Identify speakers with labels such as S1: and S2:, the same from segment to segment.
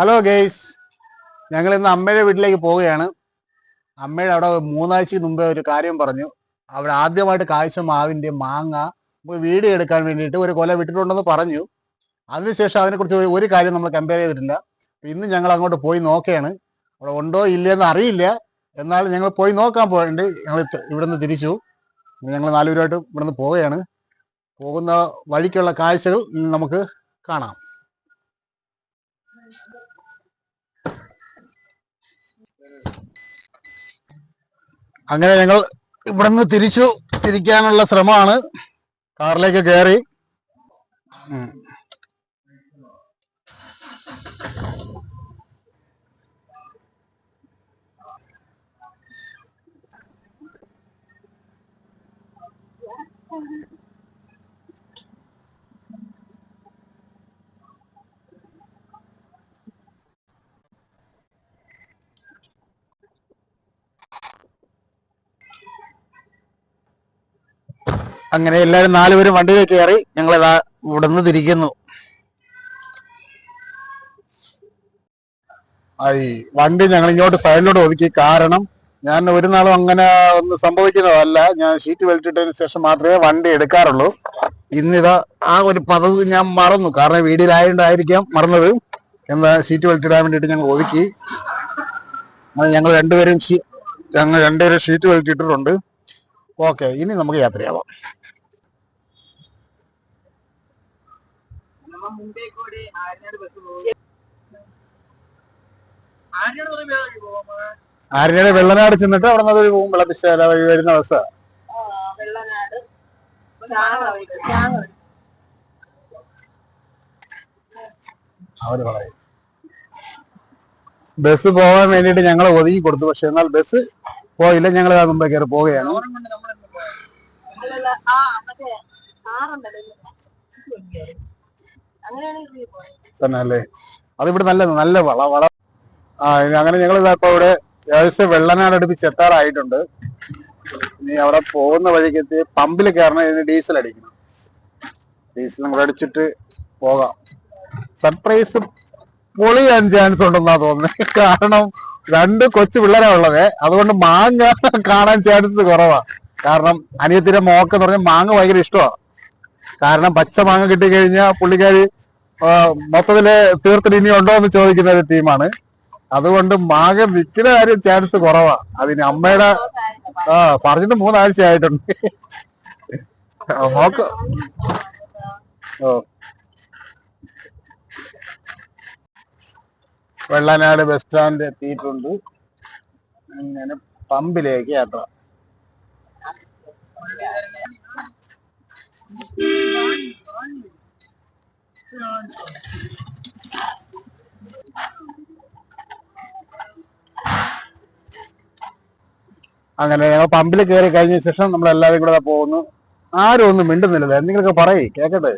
S1: Hello guys ഞങ്ങൾ ഇന്ന് അമ്മയുടെ വീട്ടിലേക്ക് പോവുകയാണ്. അമ്മയുടെ അവിടെ മൂന്നാഴ്ച മുമ്പേ ഒരു കാര്യം പറഞ്ഞു. അവിടെ ആദ്യമായിട്ട് കാഴ്ച മാവിന്റെ മാങ്ങ വീട് എടുക്കാൻ വേണ്ടിയിട്ട് ഒരു കൊല വിട്ടിട്ടുണ്ടെന്ന് പറഞ്ഞു. അതിനുശേഷം അതിനെക്കുറിച്ച് ഒരു- കാര്യം നമ്മൾ കമ്പയർ ചെയ്തിട്ടില്ല. ഇന്ന് ഞങ്ങൾ അങ്ങോട്ട് പോയി നോക്കുകയാണ്. അവിടെ ഉണ്ടോ ഇല്ലയെന്ന് അറിയില്ല. എന്നാൽ ഞങ്ങൾ പോയി നോക്കാൻ പോയിട്ടുണ്ട് ഞങ്ങൾ ഇവിടുന്ന് തിരിച്ചു. ഞങ്ങൾ നാലുപേരുമായിട്ട് ഇവിടുന്ന് പോവുകയാണ്. പോകുന്ന വഴിക്കുള്ള കാഴ്ചകൾ നമുക്ക് കാണാം. അങ്ങനെ ഞങ്ങൾ ഇവിടുന്ന് തിരിച്ചു തിരിക്കാനുള്ള ശ്രമമാണ് കാറിലേക്ക് കയറി ഉം. അങ്ങനെ എല്ലാവരും നാലുപേരും വണ്ടിയിൽ കയറി ഞങ്ങൾ ഇതാ ഇവിടുന്ന് തിരിക്കുന്നു. ഐ വണ്ടി ഞങ്ങൾ ഇങ്ങോട്ട് സൈഡിലോട്ട് ഒതുക്കി. കാരണം ഞാൻ ഒരു നാളും അങ്ങനെ ഒന്ന് സംഭവിക്കുന്നതല്ല. ഞാൻ ഷീറ്റ് വലിച്ചിട്ടതിന് ശേഷം മാത്രമേ വണ്ടി എടുക്കാറുള്ളൂ. ഇന്നിതാ ആ ഒരു പദവ് ഞാൻ മറന്നു. കാരണം വീടിലായതുകൊണ്ടായിരിക്കാം മറന്നത്. എന്താ ഷീറ്റ് വലിച്ചിടാൻ വേണ്ടിയിട്ട് ഞങ്ങൾ ഒതുക്കി. ഞങ്ങൾ രണ്ടുപേരും ഞങ്ങൾ രണ്ടുപേരും ഷീറ്റ് വലിച്ചിട്ടിട്ടുണ്ട്. ഓക്കെ ഇനി നമുക്ക് യാത്രയാവാം
S2: ആര്യനാട്
S1: വെള്ളനാട് ചെന്നിട്ട് അവിടെ നിന്ന് ഒരു പോകും വിളപ്പിശാല വഴി വരുന്ന ബസ്
S2: വഴി
S1: അവർ പറയും. ബസ് പോകാൻ വേണ്ടിയിട്ട് ഞങ്ങൾ ഒതുങ്ങി കൊടുത്തു. പക്ഷെ എന്നാൽ ബസ് പോയില്ല ഞങ്ങൾ മുമ്പേ കയറി പോവുകയാണ്. അത് ഇവിടെ നല്ല നല്ല വള വള. ആ അങ്ങനെ ഞങ്ങൾ ഇപ്പൊ ഇവിടെ ഏകദേശം വെള്ളനാട് അടുപ്പിച്ച് എത്താറായിട്ടുണ്ട്. ഇനി അവിടെ പോകുന്ന വഴിക്ക് എത്തി പമ്പിൽ കയറണം ഇതിന് ഡീസൽ അടിക്കണം. ഡീസൽ നമ്മൾ അടിച്ചിട്ട് പോകാം. സർപ്രൈസ് പൊളിയാൻ ചാൻസ് ഉണ്ടെന്നാ തോന്നുന്നത് കാരണം രണ്ട് കൊച്ചു പിള്ളേരാ ഉള്ളത്. അതുകൊണ്ട് മാങ്ങ കാണാൻ ചാൻസ് കുറവാ. കാരണം അനിയത്തിന്റെ മോക്ക് എന്ന് പറഞ്ഞാൽ മാങ്ങ ഭയങ്കര ഇഷ്ടമാണ് കാരണം പച്ച മാങ്ങ കിട്ടിക്കഴിഞ്ഞാൽ പുള്ളിക്കാരി മൊത്തത്തിൽ തീർത്തിട്ട് ഇനി ഉണ്ടോ എന്ന് ചോദിക്കുന്ന ഒരു ടീമാണ് അതുകൊണ്ട് മാങ്ങ വിൽക്കുന്ന കാര്യം ചാൻസ് കുറവാ. അതിന് അമ്മയുടെ ആ പറഞ്ഞിട്ട് മൂന്നാഴ്ച ആയിട്ടുണ്ട് മോക്ക് ഓ. വെള്ളനാട് ബസ് സ്റ്റാൻഡ് എത്തിയിട്ടുണ്ട്. അങ്ങനെ പമ്പിലേക്ക് യാത്ര. അങ്ങനെ ഞങ്ങൾ പമ്പിൽ കയറി കഴിഞ്ഞ ശേഷം നമ്മൾ എല്ലാവരും കൂടെ പോകുന്നു. ആരും ഒന്നും മിണ്ടുന്നില്ല എന്തെങ്കിലുമൊക്കെ പറയേ കേക്കട്ടെ?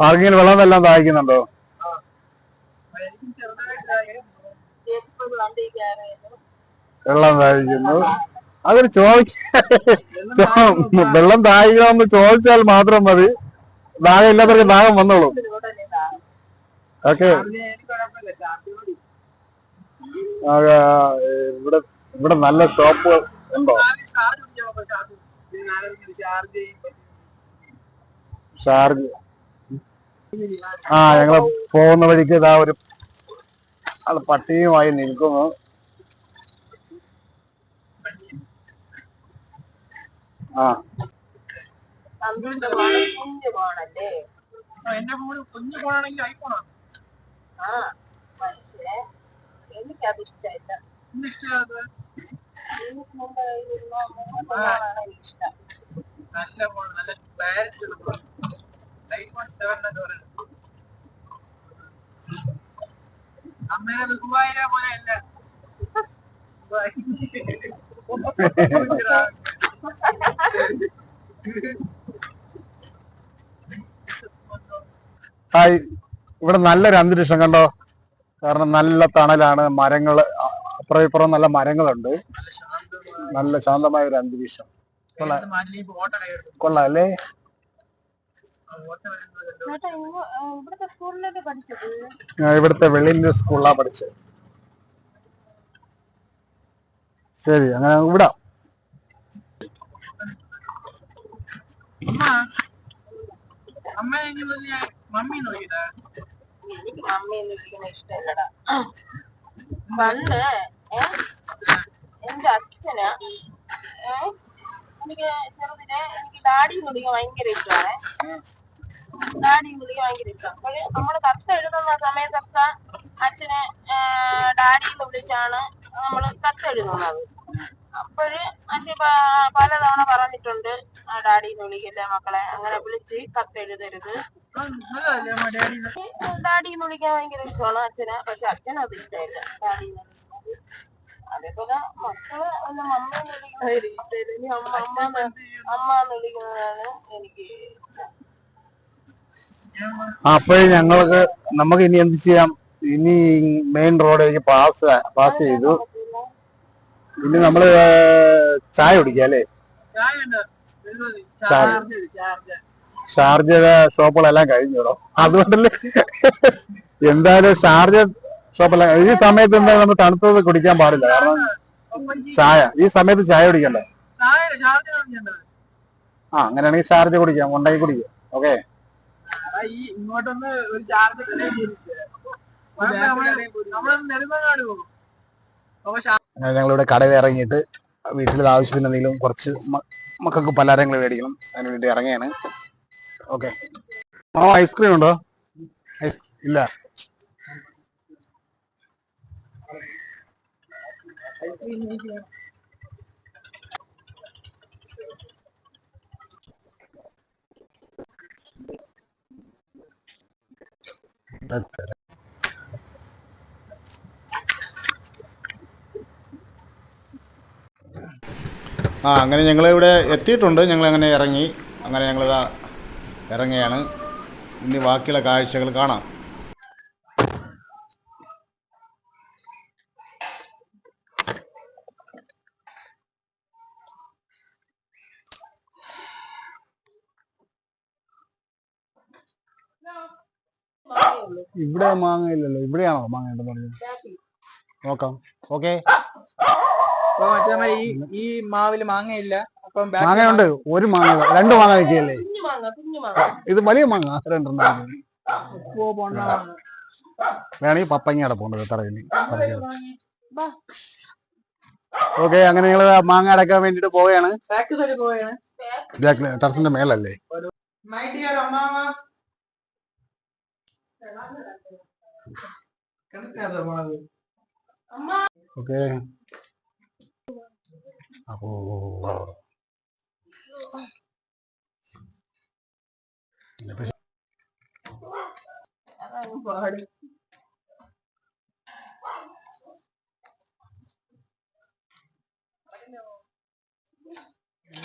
S1: ആർക്കെങ്കിലും വെള്ളം
S2: വല്ലതും സഹായിക്കുന്നുണ്ടോ
S1: വെള്ളം സഹായിക്കുന്നു അതിന് ചോദിക്ക വെള്ളം ദാഹിക്കണമെന്ന് ചോദിച്ചാൽ മാത്രം മതി. ദാഹം ഇല്ലാത്തവർക്ക് ദാഹം വന്നോളൂ. ഓക്കെ. ഇവിടെ ഇവിടെ നല്ല ഷോപ്പ് ഉണ്ടോ?
S2: ഷാർജ് കുടിക്കാൻ ഷാർജ് ഷാർജ് ചെയ്യുമ്പോൾ
S1: ഷാർജ് ആ ഞങ്ങൾ പോകുന്ന വഴിക്ക് ഇതാ ഒരു ആൾ പട്ടിയുമായി നിൽക്കുന്നു. ആ.
S2: എനിക്കത് ഇഷ്ടമില്ല എനിക്ക് മുമ്പ് കയ്യിലിരുന്ന മൂന്ന് ഫോണാണ് ഇഷ്ടം. നല്ല ഫോൺ നല്ല ക്ലാരിറ്റി ഉള്ള അമ്മേനെ പോലെ അല്ല.
S1: ഹായ് ഇവിടെ നല്ലൊരു അന്തരീക്ഷം കണ്ടോ? കാരണം നല്ല തണലാണ് മരങ്ങൾ അപ്പുറം ഇപ്പുറം നല്ല മരങ്ങളുണ്ട്. നല്ല ശാന്തമായ ഒരു അന്തരീക്ഷം. കൊള്ളാം. കൊള്ളാം അല്ലേ? ഞാൻ ഇവിടുത്തെ വെളിയിലൊരു സ്കൂളിലാ പഠിച്ചത്. ശരി അങ്ങനെ വിടാം.
S3: പണ്ട് എന്റെ അച്ഛന്. എനിക്ക് ചെറുതിലെ എനിക്ക് ഡാഡി വിളിക്കാൻ ഭയങ്കര ഇഷ്ടമാണ്. ഡാഡി എന്ന് ഭയങ്കര ഇഷ്ടം. അപ്പോൾ നമ്മൾ കത്ത് എഴുതുന്ന സമയത്തൊക്കെ അച്ഛനെ ഡാഡി എന്ന് വിളിച്ചാണ് നമ്മൾ കത്ത് എഴുതുന്നത്. അപ്പോഴ് അച്ഛൻ പലതവണ പറഞ്ഞിട്ടുണ്ട് ഡാഡി എന്ന് വിളിക്കില്ല മക്കളെ? അങ്ങനെ വിളിച്ച് കത്ത് എഴുതരുത്.
S2: നല്ലതല്ലേ അമ്മ ഡാഡി
S3: ഡാഡി എന്ന് വിളിക്കാൻ ഭയങ്കര ഇഷ്ടമാണ് അച്ഛനെ. പക്ഷെ അച്ഛനത് ഇഷ്ടമില്ല. ഡാഡി എന്ന് വിളിക്കുന്നത് അതേപോലെ മക്കൾ മമ്മ ഇനി അമ്മ അമ്മ വിളിക്കുന്നതാണ് എനിക്ക്.
S1: അപ്പോഴേ ഞങ്ങൾക്ക് നമുക്ക് ഇനി എന്ത് ചെയ്യാം? ഇനി മെയിൻ റോഡിലേക്ക് പാസ് പാസ് ചെയ്തു. ഇനി നമ്മൾ ചായ കുടിക്കാം അല്ലേ? ഷാർജയുടെ ഷോപ്പുകളെല്ലാം കഴിഞ്ഞോടോ അതുകൊണ്ടല്ലേ. എന്തായാലും ഷാർജ ഷോപ്പെല്ലാം. ഈ സമയത്ത് എന്താ നമ്മൾ തണുത്തത് കുടിക്കാൻ പാടില്ല. കാരണം ചായ ഈ സമയത്ത് ചായ കുടിക്കണ്ടേ? ആ അങ്ങനെയാണെങ്കിൽ ഷാർജ കുടിക്കാം. ഉണ്ടാക്കി കുടിക്കാം. ഓക്കെ? അങ്ങനെ ഞങ്ങളിവിടെ കടയിൽ ഇറങ്ങിയിട്ട് വീട്ടിൽ ആവശ്യത്തിന് എന്തെങ്കിലും കുറച്ച് മക്കൾക്ക് പലഹാരങ്ങൾ മേടിക്കണം. അതിന് വേണ്ടി ഇറങ്ങിയാണ് ഓക്കെ. ആ ഐസ്ക്രീം ഉണ്ടോ? ഐസ് ഇല്ല. ആ അങ്ങനെ ഞങ്ങൾ ഇവിടെ എത്തിയിട്ടുണ്ട്. ഞങ്ങൾ അങ്ങനെ ഇറങ്ങി. അങ്ങനെ ഞങ്ങളിതാ ഇറങ്ങുകയാണ്. ഇനി ബാക്കിയുള്ള കാഴ്ചകൾ കാണാം. ഇവിടെ മാങ്ങ ഇല്ലല്ലോ ഇവിടെയാണോ മാങ്ങ ഉണ്ടെന്ന് പറഞ്ഞത്? നോക്കാം. ഓക്കെ
S2: അപ്പൊ മറ്റേ മാതിരി ഈ ഈ മാവിൽ മാങ്ങയില്ല. അപ്പം back
S1: മാങ്ങയുണ്ട്. ഒരു മാങ്ങ രണ്ട് മാങ്ങ വെക്കുകയല്ലേ
S3: കുഞ്ഞു മാങ്ങ കുഞ്ഞു മാങ്ങ.
S1: ഇത് വലിയ മാങ്ങ. രണ്ടെണ്ണം
S2: പോ പോണ മാങ്ങ.
S1: വേണമെങ്കിൽ പപ്പങ്ങ പോണ്ടത് തറവിന്
S3: ബാ.
S1: ഓക്കെ അങ്ങനെ നിങ്ങൾ മാങ്ങ അടക്കാൻ വേണ്ടിട്ട് പോവുകയാണ്.
S2: ബാക്ക് സൈഡ് പോയാണ്
S1: ടെറസിന്റെ മേലല്ലേ
S2: മൈ ഡിയർ അമ്മാമ കിടക്കാതെ മുളക്
S3: അമ്മ
S1: ഓക്കെ അപ്പോ
S3: പാട്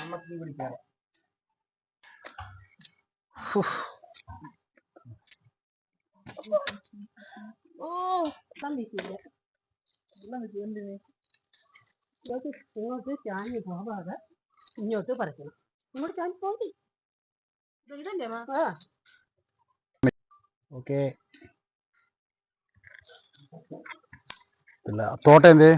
S2: നമുക്ക് പിടിക്കാം.
S3: ഓ കണ്ടിട്ടില്ല ഇങ്ങോട്ട് ഇങ്ങോട്ട് ചാഞ്ഞ് പോവാതെ ഇങ്ങോട്ട് പറിക്കണം. ഇങ്ങോട്ട് ചാഞ്ഞ് പോകി ഇതല്ലേ ആ.
S1: ഓക്കെ. തോട്ട എന്തേ?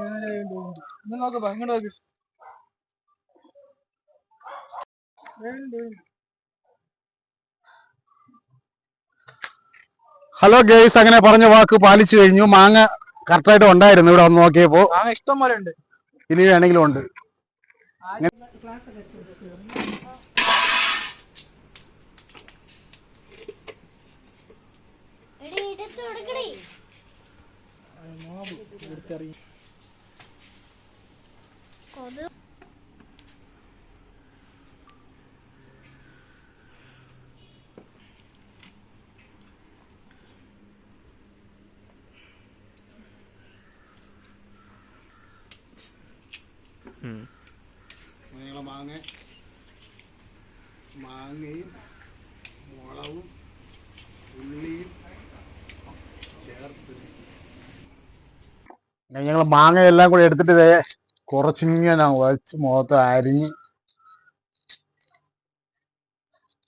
S2: ഇന്ന് നോക്ക് ബാ, ഇങ്ങോട്ട് നോക്ക്.
S1: ഹലോ ഗേസ് അങ്ങനെ പറഞ്ഞ വാക്ക് പാലിച്ചു കഴിഞ്ഞു. മാങ്ങ കറക്റ്റായിട്ട് ഉണ്ടായിരുന്നു. ഇവിടെ വന്ന് നോക്കിയപ്പോ
S2: മാങ്ങ ഇഷ്ടം പോലെ ഉണ്ട്.
S1: ഇനി വേണമെങ്കിലും ഉണ്ട്.
S4: എടി എടുത്ത് കൊടുക്കടി. കൊതു
S1: മലയാളം മാങ്ങ മാങ്ങയും മുളവും ഉള്ളിയും ചേർത്ത്. ഞങ്ങൾ എല്ലാം കൂടി എടുത്തിട്ട് കുറച്ചിങ്ങനെ വച്ച് മുഖത്ത് അരിഞ്ഞ്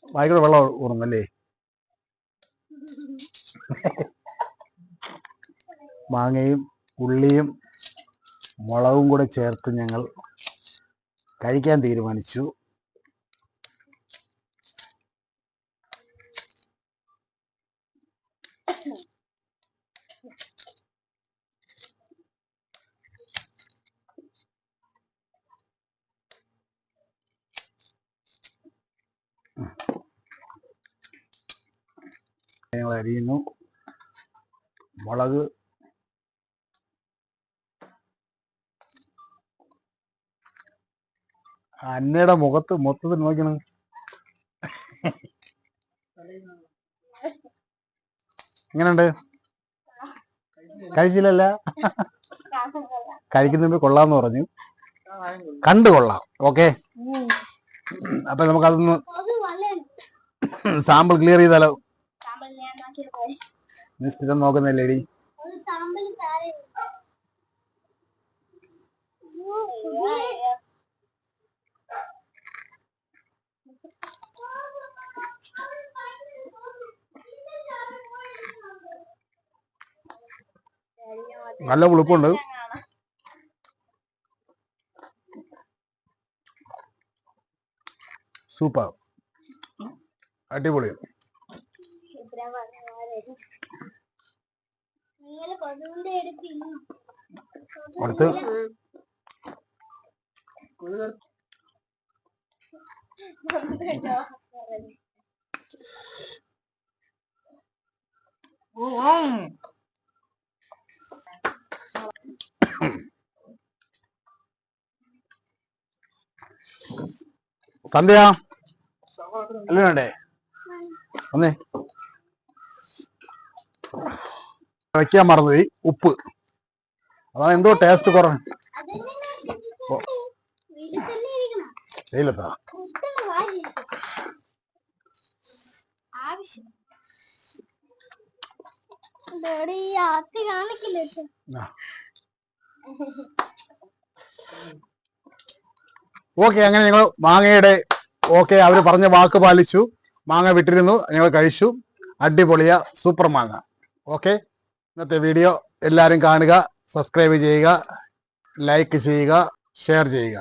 S1: വായിക്കൂടെ വെള്ളം ഊറുന്നല്ലേ? മാങ്ങയും ഉള്ളിയും മുളകും കൂടെ ചേർത്ത് ഞങ്ങൾ കഴിക്കാൻ തീരുമാനിച്ചു. ഞങ്ങൾ അരിയുന്നു മുളക്. അന്നയുടെ മുഖത്ത് മൊത്തത്തിൽ നോക്കണം എങ്ങനെയുണ്ട് കഴിച്ചില്ലല്ല? കഴിക്കുന്നതിന് കൊള്ളാന്ന് പറഞ്ഞു. കണ്ടു കൊള്ളാം. ഓക്കെ. അപ്പൊ നമുക്കതൊന്ന് സാമ്പിൾ ക്ലിയർ ചെയ്താലോ
S4: സാമ്പിൾ ഞാൻ നോക്കിയത് പോലെ
S1: നീ സ്ഥിരം നോക്കുന്നല്ലേടി നല്ല പുളിപ്പുണ്ട്. സൂപ്പർ. അടിപൊളി. അടുത്ത്. സന്ധ്യ. അല്ലേ വേണ്ടേ? ഒന്നേ വയ്ക്കാൻ മറന്നുപോയി ഉപ്പ്. അതാണ് എന്തോ ടേസ്റ്റ് കുറവ്. വെയിലത്താ. ഓക്കെ അങ്ങനെ ഞങ്ങൾ മാങ്ങയുടെ ഓക്കെ അവർ പറഞ്ഞ വാക്ക് പാലിച്ചു. മാങ്ങ വിട്ടിരുന്നു ഞങ്ങൾ കഴിച്ചു. അടിപൊളിയ സൂപ്പർ മാങ്ങ. ഓക്കെ. ഇന്നത്തെ വീഡിയോ എല്ലാവരും കാണുക സബ്സ്ക്രൈബ് ചെയ്യുക ലൈക്ക് ചെയ്യുക ഷെയർ ചെയ്യുക.